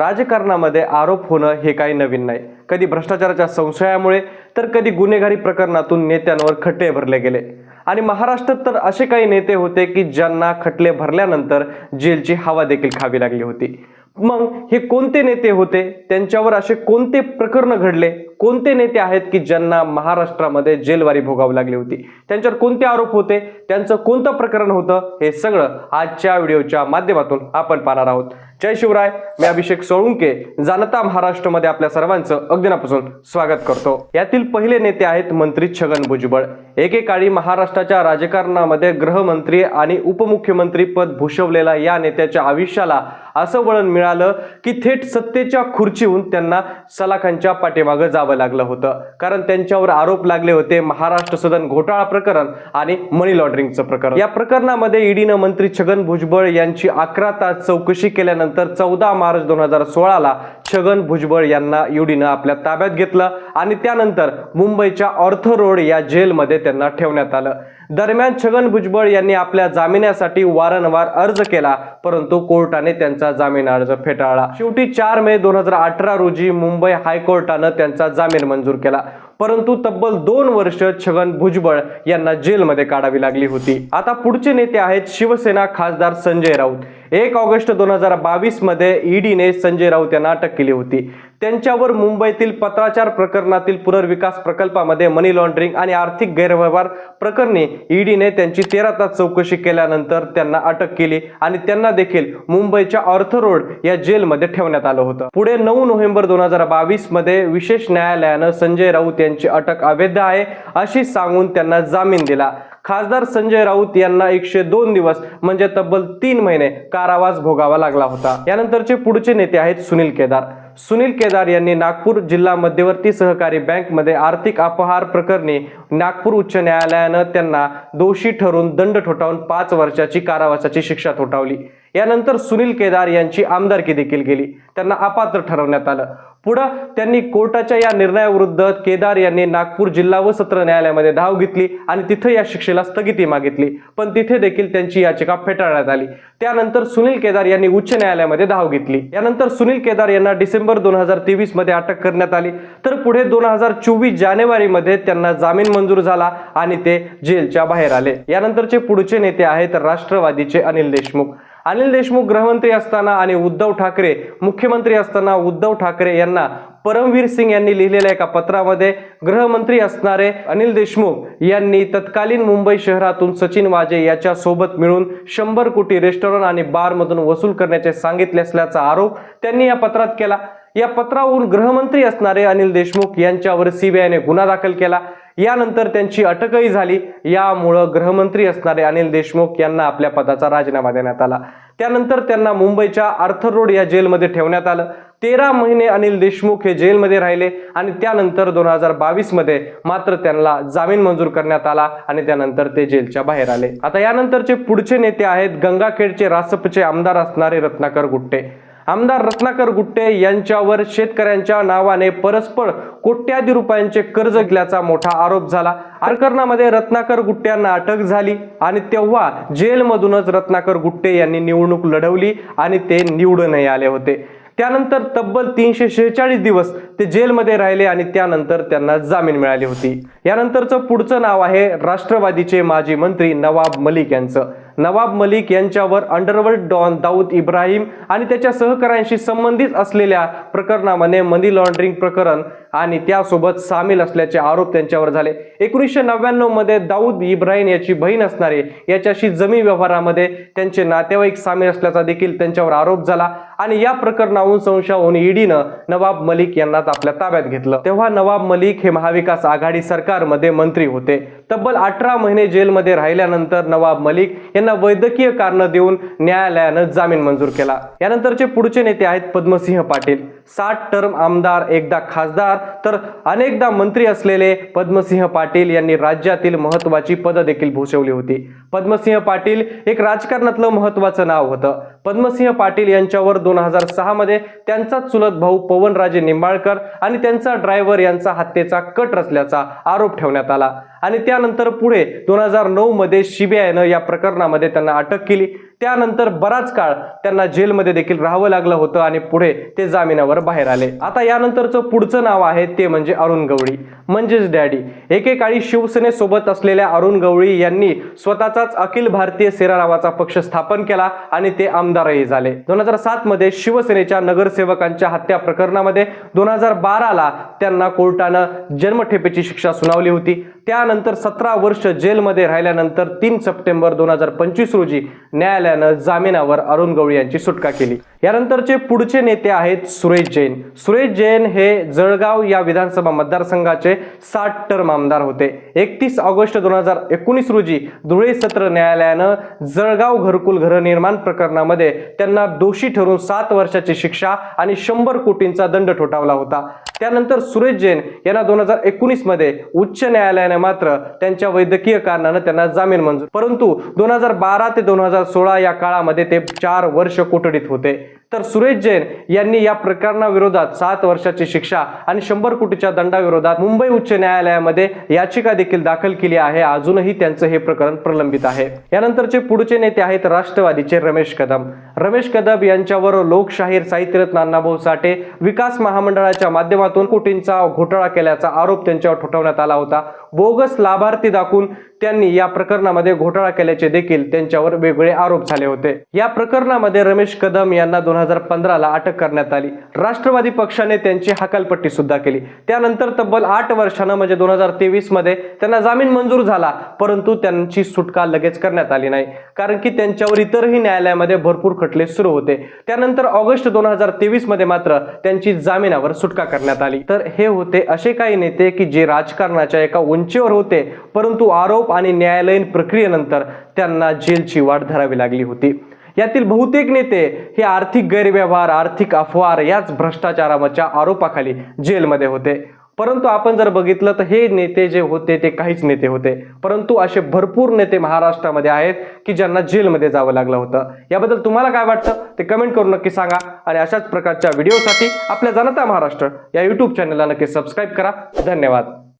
राजकारणामध्ये आरोप होणं हे काही नवीन नाही. कधी भ्रष्टाचाराच्या संशयामुळे तर कधी गुन्हेगारी प्रकरणातून नेत्यांवर खटले भरले गेले. आणि महाराष्ट्रात तर असे काही नेते होते की ज्यांना खटले भरल्यानंतर जेलची हवा देखील खावी लागली होती. मग हे कोणते नेते होते? त्यांच्यावर असे कोणते प्रकरण घडले? कोणते नेते आहेत की ज्यांना महाराष्ट्रामध्ये जेलवारी भोगावी लागली होती? त्यांच्यावर कोणते आरोप होते? त्यांचं कोणतं प्रकरण होतं? हे सगळं आजच्या व्हिडिओच्या माध्यमातून आपण पाहणार आहोत. जय शिवराय मी अभिषेक सोळुंके जाणता महाराष्ट्रमध्ये आपल्या सर्वांचं अगदीनापासून स्वागत करतो. यातील पहिले नेते आहेत मंत्री छगन भुजबळ. एकेकाळी महाराष्ट्राच्या राजकारणामध्ये गृहमंत्री आणि उपमुख्यमंत्री पद भूषवलेला या नेत्याच्या आयुष्याला असं वळण मिळालं की थेट सत्तेच्या खुर्चीहून त्यांना सलाखांच्या पाठीमागं जावं लागलं होतं. कारण त्यांच्यावर आरोप लागले होते महाराष्ट्र सदन घोटाळा प्रकरण आणि मनी लॉन्ड्रिंगचं प्रकरण. या प्रकरणामध्ये ईडीनं मंत्री छगन भुजबळ यांची अकरा तास चौकशी केल्यानंतर चौदा मार्च दोन हजार सोळाला छगन भुजबळ यांना ईडीनं आपल्या ताब्यात घेतलं आणि त्यानंतर मुंबईच्या ऑर्थ रोड या जेलमध्ये त्यांना ठेवण्यात आलं. दरम्यान छगन भुजबळ यांनी आपल्या जामिनासाठी वारंवार अर्ज केला परंतु कोर्टाने त्यांचा जामीन अर्ज फेटाळला. शेवटी चार मे दोन हजार अठरा रोजी मुंबई हायकोर्टानं त्यांचा जामीन मंजूर केला. परंतु तब्बल दोन वर्ष छगन भुजबळ यांना जेलमध्ये काढावी लागली होती. आता पुढचे नेते आहेत शिवसेना खासदार संजय राऊत. एक ऑगस्ट दोन हजार बावीसमध्ये ईडीने संजय राऊत यांना अटक केली होती. त्यांच्यावर मुंबईतील पत्राचार प्रकरणातील पुनर्विकास प्रकल्पामध्ये मनी लॉन्ड्रिंग आणि आर्थिक गैरव्यवहार प्रकरणी ईडीने त्यांची तेरा तास चौकशी केल्यानंतर त्यांना अटक केली आणि त्यांना देखील मुंबईच्या ऑर्थ रोड या जेलमध्ये ठेवण्यात आलं होतं. पुढे नऊ नोव्हेंबर दोन हजार बावीसमध्ये विशेष न्यायालयानं संजय राऊत यांची अटक अवैध आहे अशी सांगून त्यांना जामीन दिला. खासदार संजय राऊत यांना एकशे दोन दिवस म्हणजे तब्बल तीन महिने कारावास भोगावा लागला होता. यानंतरचे पुढचे नेते आहेत सुनील केदार. सुनील केदार यांनी नागपूर जिल्हा मध्यवर्ती सहकारी बँकमध्ये आर्थिक अपहार प्रकरणी नागपूर उच्च न्यायालयानं त्यांना दोषी ठरवून दंड ठोठावून पाच वर्षाची कारावासाची शिक्षा ठोठावली. यानंतर सुनील केदार यांची आमदारकी देखील गेली. त्यांना अपात्र ठरवण्यात आलं. पुढं त्यांनी कोर्टाच्या या निर्णयाविरुद्ध केदार यांनी नागपूर जिल्हा व सत्र न्यायालयामध्ये धाव घेतली आणि तिथं या शिक्षेला स्थगिती मागितली. पण तिथे देखील त्यांची याचिका फेटाळण्यात आली. त्यानंतर सुनील केदार यांनी उच्च न्यायालयामध्ये धाव घेतली. यानंतर सुनील केदार यांना डिसेंबर दोन हजार तेवीसमध्ये अटक करण्यात आली. तर पुढे दोन हजार चोवीस जानेवारीमध्ये त्यांना जामीन मंजूर झाला आणि ते जेलच्या बाहेर आले. यानंतरचे पुढचे नेते आहेत राष्ट्रवादीचे अनिल देशमुख. अनिल देशमुख गृहमंत्री असताना आणि उद्धव ठाकरे मुख्यमंत्री असताना उद्धव ठाकरे यांना परमवीर सिंग यांनी लिहिलेल्या एका पत्रामध्ये गृहमंत्री असणारे अनिल देशमुख यांनी तत्कालीन मुंबई शहरातून सचिन वाजे याच्यासोबत मिळून शंभर कोटी रेस्टॉरंट आणि बारमधून वसूल करण्याचे सांगितले असल्याचा आरोप त्यांनी या पत्रात केला. या पत्रावरून गृहमंत्री असणारे अनिल देशमुख यांच्यावर सीबीआयने गुन्हा दाखल केला. यानंतर त्यांची अटकही झाली. यामुळं गृहमंत्री असणारे अनिल देशमुख यांना आपल्या पदाचा राजीनामा देण्यात आला. त्यानंतर त्यांना मुंबईच्या आर्थर रोड या जेलमध्ये ठेवण्यात आलं. तेरा महिने अनिल देशमुख हे जेलमध्ये राहिले आणि त्यानंतर दोन हजार बावीसमध्ये मात्र त्यांना जामीन मंजूर करण्यात आला आणि त्यानंतर ते जेलच्या बाहेर आले. आता यानंतरचे पुढचे नेते आहेत गंगाखेडचे रासपचे आमदार असणारे रत्नाकर गुट्टे. आमदार रत्नाकर गुट्टे यांच्यावर शेतकऱ्यांच्या नावाने परस्पर कोट्याधी रुपयांचे कर्ज घेतल्याचा मोठा आरोप झाला. प्रकरणामध्ये रत्नाकर गुट्ट्यांना अटक झाली आणि तेव्हा जेलमधूनच रत्नाकर गुट्टे यांनी निवडणूक लढवली आणि ते निवडूनही आले होते. त्यानंतर तब्बल तीनशे शेहेचाळीस दिवस ते जेलमध्ये राहिले आणि त्यानंतर त्यांना जामीन मिळाली होती. यानंतरचं पुढचं नाव आहे राष्ट्रवादीचे माजी मंत्री नवाब मलिक यांचं. नवाब मलिक यांच्यावर अंडरवर्ल्ड डॉन दाऊद इब्राहिम आणि त्याच्या सहकाऱ्यांशी संबंधित असलेल्या प्रकरणामध्ये मनी लॉन्ड्रिंग प्रकरण आणि त्यासोबत सामील असल्याचे आरोप त्यांच्यावर झाले. एकोणीसशे नव्याण्णवमध्ये दाऊद इब्राहिम याची बहीण असणारे याच्याशी जमीन व्यवहारामध्ये त्यांचे नातेवाईक सामील असल्याचा देखील त्यांच्यावर आरोप झाला. आणि या प्रकरणाहून संशयावरून ईडीनं नवाब मलिक यांना आपल्या ताब्यात घेतलं. तेव्हा नवाब मलिक हे महाविकास आघाडी सरकारमध्ये मंत्री होते. तब्बल अठरा महिने जेलमध्ये राहिल्यानंतर नवाब मलिक यांना वैद्यकीय कारण देऊन न्यायालयानं जामीन मंजूर केला. यानंतरचे पुढचे नेते आहेत पद्मसिंह पाटील. साठ टर्म आमदार एकदा खासदार तर अनेकदा मंत्री असलेले पद्मसिंह पाटील यांनी राज्यातील महत्वाची पदं देखील भूषवली होती. पद्मसिंह पाटील एक राजकारणातलं महत्वाचं नाव होतं. पद्मसिंह पाटील यांच्यावर दोन हजार सहामध्ये त्यांचा चुलत भाऊ पवनराजे निंबाळकर आणि त्यांचा ड्रायव्हर यांचा हत्येचा कट रचल्याचा आरोप ठेवण्यात आला. आणि त्यानंतर पुढे दोन हजार नऊमध्ये सीबीआयनं या प्रकरणामध्ये त्यांना अटक केली. त्यानंतर बराच काळ त्यांना जेलमध्ये देखील राहावं लागलं होतं आणि पुढे ते जामिनावर बाहेर आले. आता यानंतरचं पुढचं नाव आहे ते म्हणजे अरुण गवळी म्हणजेच डॅडी. एकेकाळी शिवसेनेसोबत असलेल्या अरुण गवळी यांनी स्वतःचाच अखिल भारतीय सेना नावाचा पक्ष स्थापन केला आणि ते आमदारही झाले. दोन हजार सात मध्ये शिवसेनेच्या नगरसेवकांच्या हत्या प्रकरणामध्ये दोन हजार बाराला त्यांना कोर्टानं जन्मठेपेची शिक्षा सुनावली होती. त्यानंतर सतरा वर्ष जेलमध्ये राहिल्यानंतर तीन सप्टेंबर दोन हजार पंचवीस रोजी न्यायालयानं जामिनावर अरुण गवळी यांची सुटका केली. यानंतरचे पुढचे नेते आहेत सुरेश जैन. सुरेश जैन हे जळगाव या विधानसभा मतदारसंघाचे साठ टर्म आमदार होते. एकतीस ऑगस्ट दोन हजार एकोणीस रोजी धुळे सत्र न्यायालयानं जळगाव घरकुल घरनिर्माण प्रकरणामध्ये त्यांना दोषी ठरवून सात वर्षाची शिक्षा आणि शंभर कोटींचा दंड ठोठावला होता. त्यानंतर सुरेश जैन यांना दोन हजार एकोणीसमध्ये उच्च न्यायालयाने मात्र त्यांच्या वैद्यकीय कारणानं त्यांना जामीन मंजूर परंतु दोन हजार बारा ते दोन हजार सोळा या काळामध्ये ते चार वर्ष कोठडीत होते. तर सुरेश जैन यांनी या प्रकरणाविरोधात सात वर्षाची शिक्षा आणि शंभर कोटीच्या दंडाविरोधात मुंबई उच्च न्यायालयामध्ये याचिका देखील दाखल केली आहे. अजूनही त्यांचं हे प्रकरण प्रलंबित आहे. यानंतरचे पुढचे नेते आहेत राष्ट्रवादीचे रमेश कदम. रमेश कदम यांच्यावर लोकशाहीर साहित्यरत्न अण्णाभाऊ साठे विकास महामंडळाच्या माध्यमातून कोटींचा घोटाळा केल्याचा आरोप त्यांच्यावर ठोठवण्यात आला होता. बोगस लाभार्थी दाखवून त्यांनी या प्रकरणामध्ये घोटाळा केल्याचे देखील त्यांच्यावर वेगवेगळे आरोप झाले होते. या प्रकरणामध्ये रमेश कदम यांना दोन हजार पंधराला अटक करण्यात आली. राष्ट्रवादी पक्षाने त्यांची हकालपट्टी सुद्धा केली. त्यानंतर तब्बल आठ वर्षानं म्हणजे दोन हजार तेवीसमध्ये त्यांना जामीन मंजूर झाला परंतु त्यांची सुटका लगेच करण्यात आली नाही. कारण की त्यांच्यावर इतरही न्यायालयामध्ये भरपूर खटले सुरू होते. त्यानंतर ऑगस्ट दोन हजार तेवीसमध्ये मात्र त्यांची जामिनावर सुटका करण्यात आली. तर हे होते असे काही नेते की जे राजकारणाच्या एका उंचीवर होते परंतु आरोप आरोप आणि न्यायालयीन प्रक्रियेनंतर त्यांना जेलची वाट धरावी लागली होती. यातील बहुतेक नेते हे आर्थिक गैरव्यवहार आर्थिक अफवार याच भ्रष्टाचाराच्या आरोपाखाली जेलमध्ये होते. परंतु आपण जर बघितलं तर हे नेते जे होते ते काहीच नेते होते. परंतु असे भरपूर नेते महाराष्ट्रामध्ये आहेत की ज्यांना जेलमध्ये जावं लागलं होतं. याबद्दल तुम्हाला काय वाटतं? ते कमेंट करून नक्की सांगा आणि अशाच प्रकारच्या व्हिडिओसाठी आपल्या जनता महाराष्ट्र या यूट्यूब चॅनलला नक्की सबस्क्राईब करा. धन्यवाद.